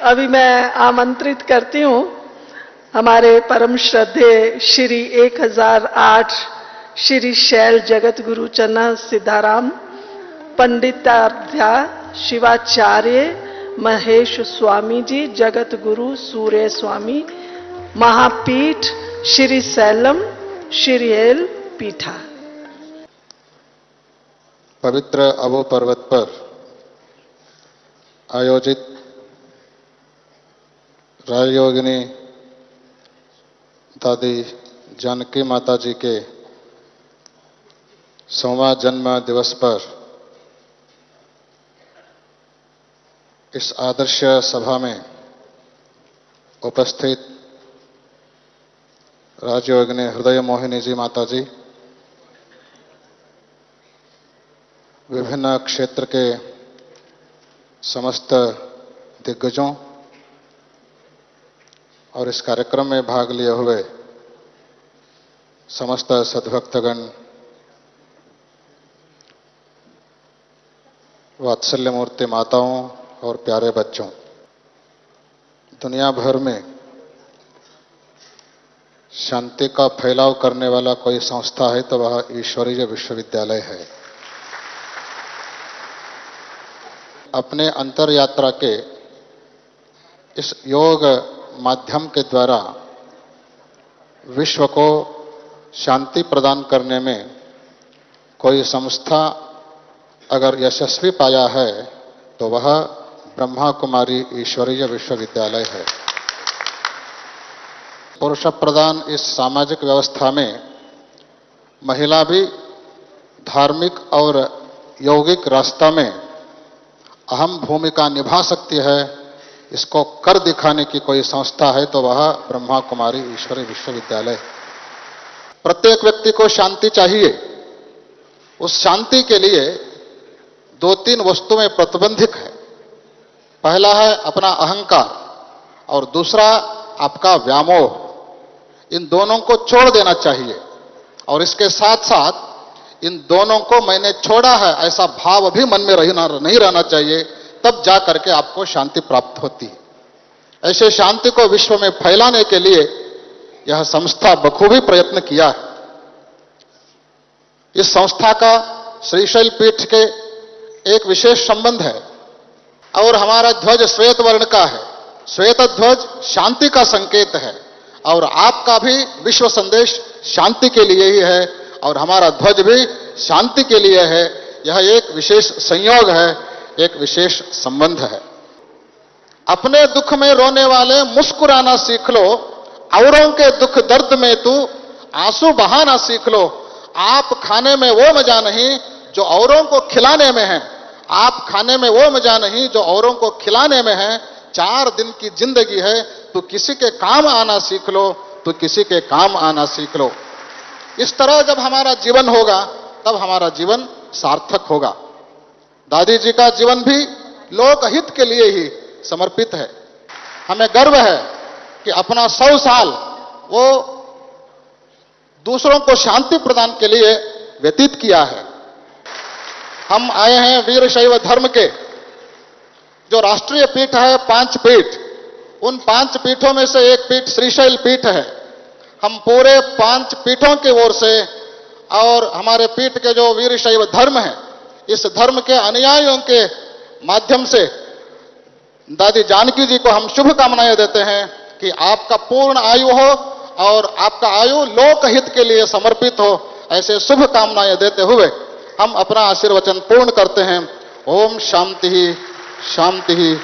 अभी मैं आमंत्रित करती हूँ, हमारे परम श्रद्धे श्री 1008 श्री शैल जगत गुरु चन्ना सिद्धाराम, पंडिताध्या शिवाचार्य महेश स्वामी जी जगत गुरु सूर्य स्वामी, महापीठ श्री सैलम, श्री एल पीठा। पवित्र अबो पर्वत पर आयोजित राजयोगिनी, दादी जानकी माता जी के सौवा जन्म दिवस पर इस आदर्श सभा में उपस्थित राजयोगिनी हृदय मोहिनी जी माता जी विभिन्न क्षेत्र के समस्त दिग्गजों और इस कार्यक्रम में भाग लिए हुए समस्त सद्भक्तगण वात्सल्य मूर्ति माताओं और प्यारे बच्चों दुनिया भर में शांति का फैलाव करने वाला कोई संस्था है तो वह ईश्वरीय विश्वविद्यालय है। अपने अंतर यात्रा के इस योग माध्यम के द्वारा विश्व को शांति प्रदान करने में कोई संस्था अगर यशस्वी पाया है तो वह ब्रह्मा कुमारी ईश्वरीय विश्वविद्यालय है। पुरुष प्रदान इस सामाजिक व्यवस्था में महिला भी धार्मिक और यौगिक रास्ता में अहम भूमिका निभा सकती है। इसको कर दिखाने की कोई संस्था है तो वह ब्रह्मा कुमारी ईश्वरी विश्वविद्यालय। प्रत्येक व्यक्ति को शांति चाहिए। उस शांति के लिए दो तीन वस्तुएँ प्रतिबंधित है। पहला है अपना अहंकार और दूसरा आपका व्यामोह। इन दोनों को छोड़ देना चाहिए। और इसके साथ साथ इन दोनों को मैंने छोड़ा है, ऐसा भाव भी मन में रहना नहीं रहना चाहिए। तब जा करके आपको शांति प्राप्त होती है। ऐसे शांति को विश्व में फैलाने के लिए यह संस्था बखूबी प्रयत्न किया है। इस संस्था का श्रीशैल पीठ के एक विशेष संबंध है और हमारा ध्वज श्वेत वर्ण का है। श्वेत ध्वज शांति का संकेत है और आपका भी विश्व संदेश शांति के लिए ही है और हमारा ध्वज भी शांति के लिए है। यह एक विशेष संयोग है एक विशेष संबंध है। अपने दुख में रोने वाले मुस्कुराना सीख लो, औरों के दुख दर्द में तू आँसू बहाना सीख लो। आप खाने में वो मज़ा नहीं जो औरों को खिलाने में है। आप खाने में वो मज़ा नहीं जो औरों को खिलाने में है। चार दिन की ज़िंदगी है तो किसी के काम आना सीख लो तो किसी के काम आना सीख लो। इस तरह जब हमारा जीवन होगा, तब हमारा जीवन सार्थक होगा। दादी जी का जीवन भी लोकहित के लिए ही समर्पित है। हमें गर्व है कि अपना सौ साल वो दूसरों को शांति प्रदान के लिए व्यतीत किया है। हम आए हैं वीर शैव धर्म के, जो राष्ट्रीय पीठ है पाँच पीठ। उन पाँच पीठों में से एक पीठ श्रीशैल पीठ है। हम पूरे पाँच पीठों की ओर से और हमारे पीठ के जो वीर शैव धर्म है इस धर्म के अनुयायियों के माध्यम से दादी जानकी जी को हम शुभकामनाएँ देते हैं कि आपका पूर्ण आयु हो और आपका आयु लोक हित के लिए समर्पित हो, ऐसे शुभकामनाएँ देते हुए हम अपना आशीर्वचन पूर्ण करते हैं। ओम शांति ही शांति। ही